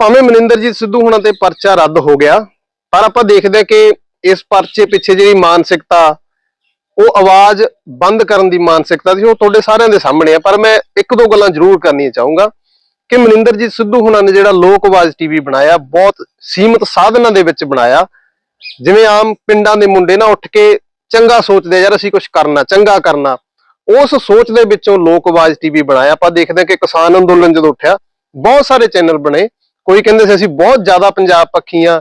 ਭਾਵੇਂ ਮਨਿੰਦਰਜੀਤ ਸਿੱਧੂ ਹੁਣਾਂ ਤੇ ਪਰਚਾ ਰੱਦ ਹੋ ਗਿਆ, ਪਰ ਆਪਾਂ ਦੇਖਦੇ ਹਾਂ ਕਿ ਇਸ ਪਰਚੇ ਪਿੱਛੇ ਜਿਹੜੀ ਮਾਨਸਿਕਤਾ, ਉਹ ਆਵਾਜ਼ ਬੰਦ ਕਰਨ ਦੀ ਮਾਨਸਿਕਤਾ ਸੀ, ਉਹ ਤੁਹਾਡੇ ਸਾਰਿਆਂ ਦੇ ਸਾਹਮਣੇ ਆ, ਪਰ ਮੈਂ ਇੱਕ ਦੋ ਗੱਲਾਂ ਜ਼ਰੂਰ ਕਰਨੀਆਂ ਚਾਹੂੰਗਾ ਕਿ ਮਨਿੰਦਰਜੀਤ ਸਿੱਧੂ ਹੁਣਾਂ ਨੇ ਜਿਹੜਾ ਲੋਕ ਆਵਾਜ਼ ਟੀਵੀ ਬਣਾਇਆ, ਬਹੁਤ ਸੀਮਤ ਸਾਧਨਾਂ ਦੇ ਵਿੱਚ ਬਣਾਇਆ, ਜਿਵੇਂ ਆਮ ਪਿੰਡਾਂ ਦੇ ਮੁੰਡੇ ਨਾ ਉੱਠ ਕੇ ਚੰਗਾ ਸੋਚਦੇ ਯਾਰ ਅਸੀਂ ਕੁਝ ਕਰਨਾ, ਚੰਗਾ ਕਰਨਾ, ਉਸ ਸੋਚ ਦੇ ਵਿੱਚੋਂ ਲੋਕ ਆਵਾਜ਼ ਟੀਵੀ ਬਣਾਇਆ, ਆਪਾਂ ਦੇਖਦੇ ਹਾਂ ਕਿ ਕਿਸਾਨ ਅੰਦੋਲਨ ਜਦੋਂ ਉੱਠਿਆ, ਬਹੁਤ ਸਾਰੇ ਚੈਨਲ ਬਣੇ ਕੋਈ ਕਹਿੰਦੇ ਸੀ ਅਸੀਂ ਬਹੁਤ ਜ਼ਿਆਦਾ ਪੰਜਾਬ ਪੱਖੀ ਆ,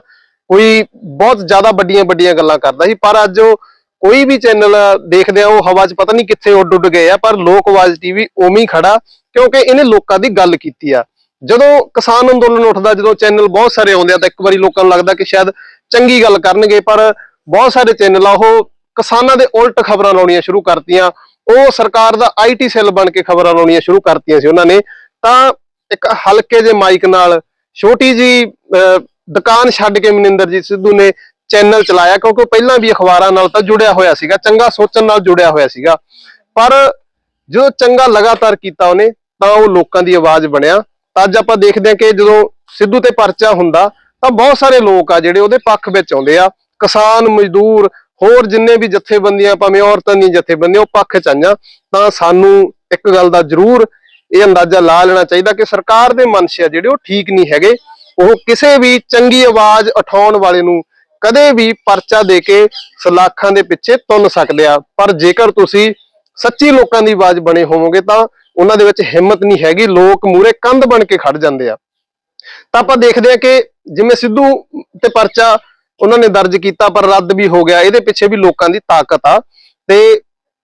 ਕੋਈ ਬਹੁਤ ਜ਼ਿਆਦਾ ਵੱਡੀਆਂ ਵੱਡੀਆਂ ਗੱਲਾਂ ਕਰਦਾ ਸੀ, ਪਰ ਅੱਜ ਉਹ ਕੋਈ ਵੀ ਚੈਨਲ ਦੇਖਦੇ ਆ, ਉਹ ਹਵਾ 'ਚ ਪਤਾ ਨਹੀਂ ਕਿੱਥੇ ਉੱਡ ਉੱਡ ਗਏ ਆ, ਪਰ ਲੋਕ ਆਵਾਜ਼ ਟੀਵੀ ਉਵੇਂ ਹੀ ਖੜਾ, ਕਿਉਂਕਿ ਇਹਨੇ ਲੋਕਾਂ ਦੀ ਗੱਲ ਕੀਤੀ ਆ। ਜਦੋਂ ਕਿਸਾਨ ਅੰਦੋਲਨ ਉੱਠਦਾ, ਜਦੋਂ ਚੈਨਲ ਬਹੁਤ ਸਾਰੇ ਆਉਂਦੇ ਆ, ਤਾਂ ਇੱਕ ਵਾਰੀ ਲੋਕਾਂ ਨੂੰ ਲੱਗਦਾ ਕਿ ਸ਼ਾਇਦ ਚੰਗੀ ਗੱਲ ਕਰਨਗੇ, ਪਰ ਬਹੁਤ ਸਾਰੇ ਚੈਨਲ ਆ, ਉਹ ਕਿਸਾਨਾਂ ਦੇ ਉਲਟ ਖਬਰਾਂ ਲਾਉਣੀਆਂ ਸ਼ੁਰੂ ਕਰਤੀਆਂ। ਉਹ ਸਰਕਾਰ ਦਾ ਆਈਟੀ ਸੈੱਲ ਬਣ ਕੇ ਖਬਰਾਂ ਲਾਉਣੀਆਂ ਸ਼ੁਰੂ ਕਰਤੀਆਂ ਸੀ ਉਹਨਾਂ ਨੇ। ਤਾਂ ਇੱਕ ਹਲਕੇ ਜਿਹੇ ਮਾਈਕ ਨਾਲ ਛੋਟੀ ਜੀ ਦੁਕਾਨ ਛੱਡ ਕੇ ਮਨਿੰਦਰਜੀਤ ਸਿੱਧੂ ਨੇ ਚੈਨਲ ਚਲਾਇਆ, ਕਿਉਂਕਿ ਪਹਿਲਾਂ ਵੀ ਅਖਬਾਰਾਂ ਨਾਲ ਤਾਂ ਜੁੜਿਆ ਹੋਇਆ ਸੀਗਾ, ਚੰਗਾ ਸੋਚਣ ਨਾਲ ਜੁੜਿਆ ਹੋਇਆ ਸੀਗਾ। ਪਰ ਜਦੋਂ ਚੰਗਾ ਲਗਾਤਾਰ ਕੀਤਾ ਉਹਨੇ, ਤਾਂ ਉਹ ਲੋਕਾਂ ਦੀ ਆਵਾਜ਼ ਬਣਿਆ। ਤਾਂ ਅੱਜ ਆਪਾਂ ਦੇਖਦੇ ਹਾਂ ਕਿ ਜਦੋਂ ਸਿੱਧੂ ਤੇ ਪਰਚਾ ਹੁੰਦਾ, ਤਾਂ ਬਹੁਤ ਸਾਰੇ ਲੋਕ ਆ ਜਿਹੜੇ ਉਹਦੇ ਪੱਖ ਵਿੱਚ ਆਉਂਦੇ ਆ। ਕਿਸਾਨ, ਮਜ਼ਦੂਰ, ਹੋਰ ਜਿੰਨੇ ਵੀ ਜਥੇਬੰਦੀਆਂ, ਭਾਵੇਂ ਔਰਤਾਂ ਦੀਆਂ ਜਥੇਬੰਦੀਆਂ, ਉਹ ਪੱਖ ਚ ਆਈਆਂ। ਤਾਂ ਸਾਨੂੰ ਇੱਕ ਗੱਲ ਦਾ ਜ਼ਰੂਰ ਇਹ ਅੰਦਾਜ਼ਾ ਲਾ ਲੈਣਾ ਚਾਹੀਦਾ ਕਿ ਸਰਕਾਰ ਦੇ ਮਨਸ਼ਾ ਜਿਹੜੇ ਉਹ ਠੀਕ ਨਹੀਂ ਹੈਗੇ, ਉਹ ਕਿਸੇ ਵੀ ਚੰਗੀ ਆਵਾਜ਼ ਉਠਾਉਣ ਵਾਲੇ ਨੂੰ ਕਦੇ ਵੀ ਪਰਚਾ ਦੇ ਕੇ ਸਲਾਖਾਂ ਦੇ ਪਿੱਛੇ ਤੁੰਨ ਸਕਦੇ ਆ। ਪਰ ਜੇਕਰ ਤੁਸੀਂ ਸੱਚੀ ਲੋਕਾਂ ਦੀ ਆਵਾਜ਼ ਬਣੇ ਹੋਵੋਗੇ ਤਾਂ ਉਹਨਾਂ ਦੇ ਵਿੱਚ ਹਿੰਮਤ ਨਹੀਂ ਹੈਗੀ, ਲੋਕ ਮੂਰੇ ਕੰਧ ਬਣ ਕੇ ਖੜ ਜਾਂਦੇ ਆ। ਤਾਂ ਆਪਾਂ ਦੇਖਦੇ ਆ ਕਿ ਜਿਵੇਂ ਸਿੱਧੂ ਤੇ ਪਰਚਾ ਉਹਨਾਂ ਨੇ ਦਰਜ ਕੀਤਾ, ਪਰ ਰੱਦ ਵੀ ਹੋ ਗਿਆ। ਇਹਦੇ ਪਿੱਛੇ ਵੀ ਲੋਕਾਂ ਦੀ ਤਾਕਤ ਆ। ਤੇ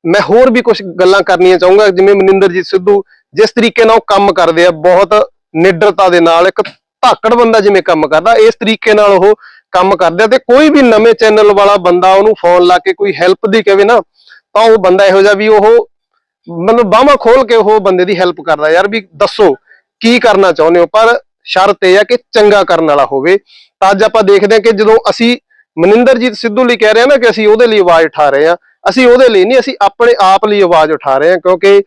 ਮੈਂ ਹੋਰ ਵੀ ਕੁਝ ਗੱਲਾਂ ਕਰਨੀਆਂ ਚਾਹੂੰਗਾ, ਜਿਵੇਂ ਮਨਿੰਦਰਜੀਤ ਸਿੱਧੂ, ਜਿਸ ਤਰੀਕੇ ਨਾਲ ਉਹ ਕੰਮ ਕਰਦੇ ਆ, ਬਹੁਤ ਨਿਡਰਤਾ ਦੇ ਨਾਲ, ਇੱਕ ਧਾਕੜ ਬੰਦਾ ਜਿਵੇਂ ਕੰਮ ਕਰਦਾ, ਇਸ ਤਰੀਕੇ ਨਾਲ ਉਹ ਕੰਮ ਕਰਦੇ ਆ, ਤੇ ਕੋਈ ਵੀ ਨਵੇਂ ਚੈਨਲ ਵਾਲਾ ਬੰਦਾ ਉਹਨੂੰ ਫੋਨ ਲਾ ਕੇ ਕੋਈ ਹੈਲਪ ਦੀ ਕਹੇ ਨਾ, ਤਾਂ ਉਹ ਬੰਦਾ ਇਹੋ ਜਿਹਾ ਵੀ ਉਹ ਮਤਲਬ ਬਾਹਾਂ ਖੋਲ ਕੇ ਉਹ ਬੰਦੇ ਦੀ ਹੈਲਪ ਕਰਦਾ, ਯਾਰ ਵੀ ਦੱਸੋ ਕੀ ਕਰਨਾ ਚਾਹੁੰਦੇ ਹੋ? ਪਰ ਸ਼ਰਤ ਇਹ ਆ ਕਿ ਚੰਗਾ ਕਰਨ ਵਾਲਾ ਹੋਵੇ। ਤਾਂ ਅੱਜ ਆਪਾਂ ਦੇਖਦੇ ਹਾਂ ਕਿ ਜਦੋਂ ਅਸੀਂ ਮਨਿੰਦਰਜੀਤ ਸਿੱਧੂ ਲਈ ਕਹਿ ਰਹੇ ਹਾਂ ਨਾ ਕਿ ਅਸੀਂ ਉਹਦੇ ਲਈ ਆਵਾਜ਼ ਉਠਾ ਰਹੇ ਹਾਂ ਅਸੀਂ ਉਹਦੇ ਲਈ ਨਹੀਂ ਅਸੀਂ ਆਪਣੇ ਆਪ ਲਈ ਆਵਾਜ਼ ਉਠਾ ਰਹੇ ਹਾਂ ਕਿਉਂਕਿ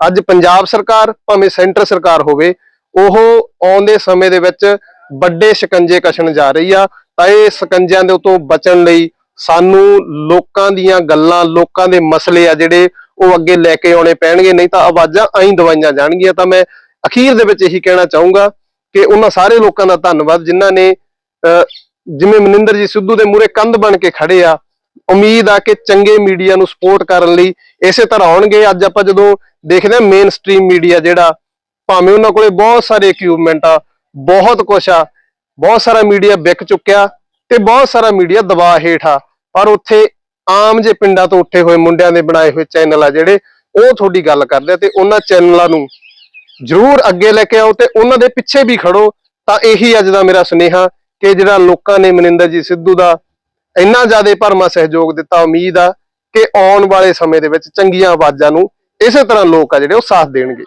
ਅੱਜ ਪੰਜਾਬ ਸਰਕਾਰ ਭਾਵੇਂ ਸੈਂਟਰ ਸਰਕਾਰ ਹੋਵੇ ਉਹ ਆਉਂਦੇ ਸਮੇਂ ਦੇ ਵਿੱਚ ਵੱਡੇ ਸ਼ਿਕੰਜੇ ਕਸ਼ਣ ਜਾ ਰਹੀ ਆ ਤਾਂ ਇਹ ਸ਼ਿਕੰਜਿਆਂ ਦੇ ਉਤੋਂ ਬਚਣ ਲਈ ਸਾਨੂੰ ਲੋਕਾਂ ਦੀਆਂ ਗੱਲਾਂ ਲੋਕਾਂ ਦੇ ਮਸਲੇ ਆ ਜਿਹੜੇ ਉਹ ਅੱਗੇ ਲੈ ਕੇ ਆਉਣੇ ਪੈਣਗੇ ਨਹੀਂ ਤਾਂ ਆਵਾਜ਼ਾਂ ਐਂ ਦਵਾਈਆਂ ਜਾਣਗੀਆਂ। ਤਾਂ ਮੈਂ ਅਖੀਰ ਦੇ ਵਿੱਚ ਇਹੀ ਕਹਿਣਾ ਚਾਹੂੰਗਾ ਕਿ ਉਹਨਾਂ ਸਾਰੇ ਲੋਕਾਂ ਦਾ ਧੰਨਵਾਦ ਜਿਨ੍ਹਾਂ ਨੇ ਅਹ, ਜਿਵੇਂ ਮਨਿੰਦਰ ਜੀ ਸਿੱਧੂ ਦੇ ਮੂਰੇ ਕੰਧ ਬਣ ਕੇ ਖੜੇ ਆ ਉਮੀਦ ਆ ਕਿ ਚੰਗੇ ਮੀਡੀਆ ਨੂੰ ਸਪੋਰਟ ਕਰਨ ਲਈ ਇਸੇ ਤਰ੍ਹਾਂ ਆਉਣਗੇ। ਅੱਜ ਆਪਾਂ ਜਦੋਂ ਦੇਖਦੇ ਆ ਮੇਨ ਸਟ੍ਰੀਮ ਮੀਡੀਆ ਜਿਹੜਾ, ਭਾਵੇਂ ਉਹਨਾਂ ਕੋਲੇ ਬਹੁਤ ਸਾਰੇ ਇਕਵਿਪਮੈਂਟ ਆ, ਬਹੁਤ ਕੁਛ ਆ, ਬਹੁਤ ਸਾਰਾ ਮੀਡੀਆ ਵਿਕ ਚੁੱਕਿਆ ਤੇ ਬਹੁਤ ਸਾਰਾ ਮੀਡੀਆ ਦਬਾਅ ਹੇਠ ਆ। ਪਰ ਉੱਥੇ ਆਮ ਜੇ ਪਿੰਡਾਂ ਤੋਂ ਉੱਠੇ ਹੋਏ ਮੁੰਡਿਆਂ ਦੇ ਬਣਾਏ ਹੋਏ ਚੈਨਲ ਆ ਜਿਹੜੇ, ਉਹ ਤੁਹਾਡੀ ਗੱਲ ਕਰਦੇ ਆ ਤੇ ਉਹਨਾਂ ਚੈਨਲਾਂ ਨੂੰ ਜਰੂਰ ਅੱਗੇ ਲੈ ਕੇ ਆਓ ਤੇ ਉਹਨਾਂ ਦੇ ਪਿੱਛੇ ਵੀ ਖੜੋ। ਤਾਂ ਇਹੀ ਅੱਜ ਦਾ ਮੇਰਾ ਸੁਨੇਹਾ ਕਿ ਜਿਹੜਾ ਲੋਕਾਂ ਨੇ ਮਨਿੰਦਰ ਜੀ ਸਿੱਧੂ ਦਾ ਇੰਨਾ ਜ਼ਿਆਦਾ ਭਰਮਾ ਸਹਿਯੋਗ ਦਿੱਤਾ, ਉਮੀਦ ਆ ਕਿ ਆਉਣ ਵਾਲੇ ਸਮੇਂ ਦੇ ਵਿੱਚ ਚੰਗੀਆਂ ਆਵਾਜ਼ਾਂ ਨੂੰ ਇਸੇ ਤਰ੍ਹਾਂ ਲੋਕ ਆ ਜਿਹੜੇ ਉਹ ਸਾਥ ਦੇਣਗੇ।